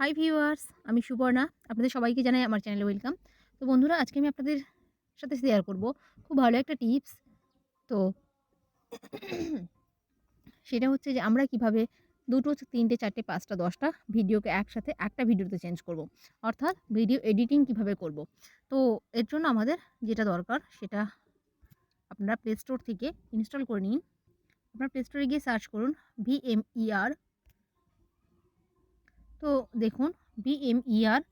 Hi viewers আমি সুবর্ণা আপনাদের সবাইকে জানাই আমার চ্যানেলে ওয়েলকাম তো বন্ধুরা, আজকে আমি আপনাদের সাথে শেয়ার করব খুব ভালো একটা টিপস তো সেটা হচ্ছে যে, আমরা কীভাবে দুটো, তিনটে, চারটে, পাঁচটা, দশটা ভিডিওকে একসাথে একটা ভিডিওতে চেঞ্জ করব। অর্থাৎ ভিডিও এডিটিং কীভাবে করব। তো এর জন্য আমাদের যেটা দরকার, সেটা আপনারা প্লে স্টোর থেকে ইনস্টল করে নিন আপনার প্লে স্টোরে গিয়ে সার্চ করুন ভিএমইআর তো দেখুন BMER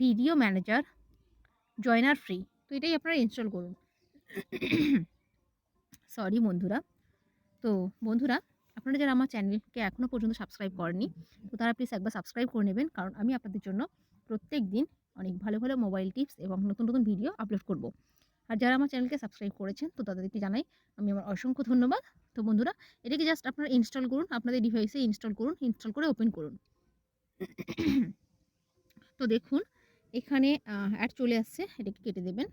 video manager joiner free তো এটাই আপনারা ইনস্টল করুন। সরি বন্ধুরা। তো বন্ধুরা, আপনারা যারা আমার চ্যানেলকে এখনও পর্যন্ত সাবস্ক্রাইব করেনি তো তারা প্লিজ একবার সাবস্ক্রাইব করে নেবেন, কারণ আমি আপনাদের জন্য প্রত্যেক দিন অনেক ভালো ভালো মোবাইল টিপস এবং নতুন নতুন ভিডিও আপলোড করব। আর যারা আমার চ্যানেলকে সাবস্ক্রাইব করেছেন, তো তাদেরকে জানাই আমি আমার অসংখ্য ধন্যবাদ। তো বন্ধুরা, এটাকে জাস্ট আপনারা ইনস্টল করুন, আপনাদের ডিভাইসে ইনস্টল করুন ইনস্টল করে ওপেন করুন। তো দেখুন, এখানে অ্যাড চলে আসছে, এটাকে কেটে দেবেন।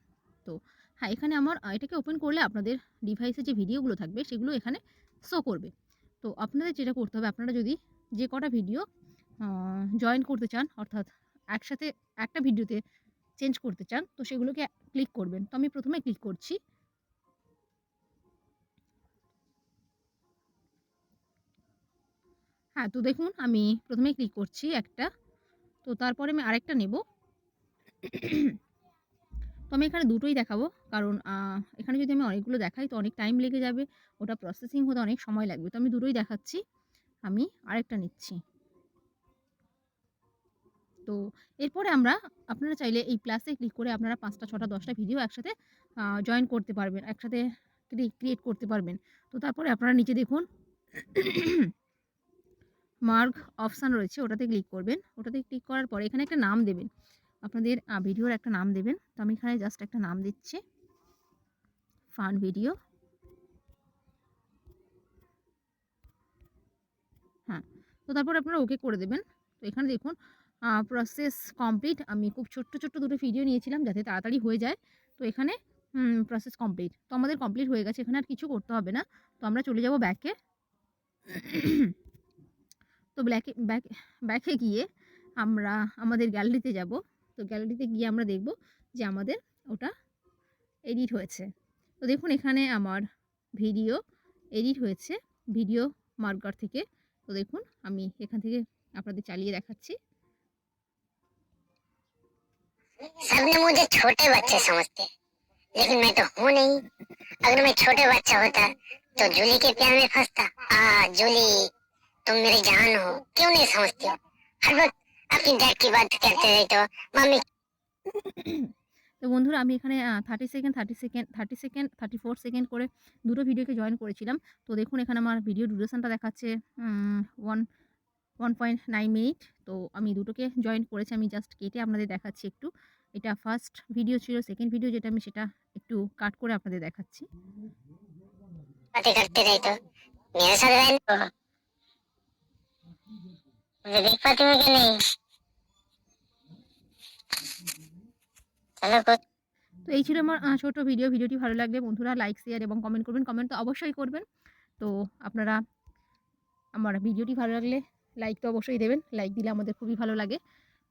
তো হ্যাঁ এখানে আমার এটাকে ওপেন করলে আপনাদের ডিভাইসে যে ভিডিওগুলো থাকবে, সেগুলো এখানে শো করবে। তো আপনাদের যেটা করতে হবে, আপনারা যদি যে কটা ভিডিও জয়েন করতে চান, অর্থাৎ একসাথে একটা ভিডিওতে চেঞ্জ করতে চান, তো সেগুলোকে ক্লিক করবেন। তো আমি প্রথমে ক্লিক করছি। হ্যাঁ তো দেখুন আমি প্রথমে ক্লিক করছি একটা, তো তারপরে আমি আরেকটা নেব। তো আমি এখানে দুটোই দেখাবো, কারণ এখানে যদি আমি অনেকগুলো দেখাই তো অনেক টাইম লেগে যাবে, ওটা প্রসেসিং হতে অনেক সময় লাগবে। তো আমি দুটোই দেখাচ্ছি, আমি আরেকটা নিচ্ছি। তো এরপরে আমরা, আপনারা চাইলে এই প্লাসে ক্লিক করে আপনারা পাঁচটা, ছটা, দশটা ভিডিও একসাথে জয়েন করতে পারবেন, একসাথে ক্রিয়েট করতে পারবেন। তো তারপরে আপনারা নিচে দেখুন মার্ক অপশান রয়েছে, ওটাতে ক্লিক করবেন। ওটাতে ক্লিক করার পরে এখানে একটা নাম দেবেন। আপনাদের ভিডিওর একটা নাম দেবেন। তো আমি এখানে জাস্ট একটা নাম দিচ্ছি। ফান ভিডিও হ্যাঁ তো তারপর আপনারা ওকে করে দেবেন। তো এখানে দেখুন প্রসেস কমপ্লিট আমি খুব ছোট্ট ছোট্ট দুটো ভিডিও নিয়েছিলাম যাতে তাড়াতাড়ি হয়ে যায়। তো এখানে প্রসেস কমপ্লিট তো আমাদের কমপ্লিট হয়ে গেছে। এখানে আর কিছু করতে হবে না। তো আমরা চলে যাব ব্যাকে ব্ল্যাকে ব্যাক ব্যাকে গিয়ে আমরা আমাদের গ্যালারিতে যাব তো গ্যালারিতে গিয়ে আমরা দেখব যে আমাদের ওটা এডিট হয়েছে তো দেখুন এখানে আমার ভিডিও এডিট হয়েছে ভিডিও মার্কার থেকে তো দেখুন আমি এখান থেকে আপনাদের চালিয়ে দেখাচ্ছি सबने मुझे छोटे बच्चे समझते लेकिन मैं तो हूँ नहीं अगर मैं छोटे बच्चा होता तो जूली के प्यार में फंसता आ जूली तुम मेरी जान हो क्यों नहीं समझती हो हर वक्त अपनी डैड की बात करते रहते हो मम्मी তো বন্ধুরা আমি এখানে thirty second thirty second thirty second thirty four second করে দুটো ভিডিওকে জয়েন করেছিলাম তো দেখুন এখানে আমার ভিডিও ডিউরেশনটা দেখাচ্ছে one one point nine minute তো আমি দুটোকে জয়েন করেছি আমি জাস্ট কেটে আপনাদের দেখাচ্ছি একটু এটা ফার্স্ট ভিডিও ছিল সেকেন্ড ভিডিও যেটা আমি সেটা একটু কাট করে আপনাদের দেখাচ্ছি তো এই ছিল আমার ছোটো ভিডিও ভিডিওটি ভালো লাগবে বন্ধুরা লাইক শেয়ার এবং কমেন্ট করবেন। কমেন্ট তো অবশ্যই করবেন। তো আপনারা আমার ভিডিওটি ভালো লাগলে লাইক তো অবশ্যই দেবেন। লাইক দিলে আমাদের খুবই ভালো লাগে।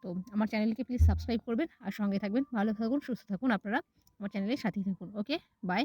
তো আমার চ্যানেলকে প্লিজ সাবস্ক্রাইব করবেন। আর সঙ্গে থাকবেন। ভালো থাকুন, সুস্থ থাকুন আপনারা। আমার চ্যানেলের সাথেই থাকুন। Okay bye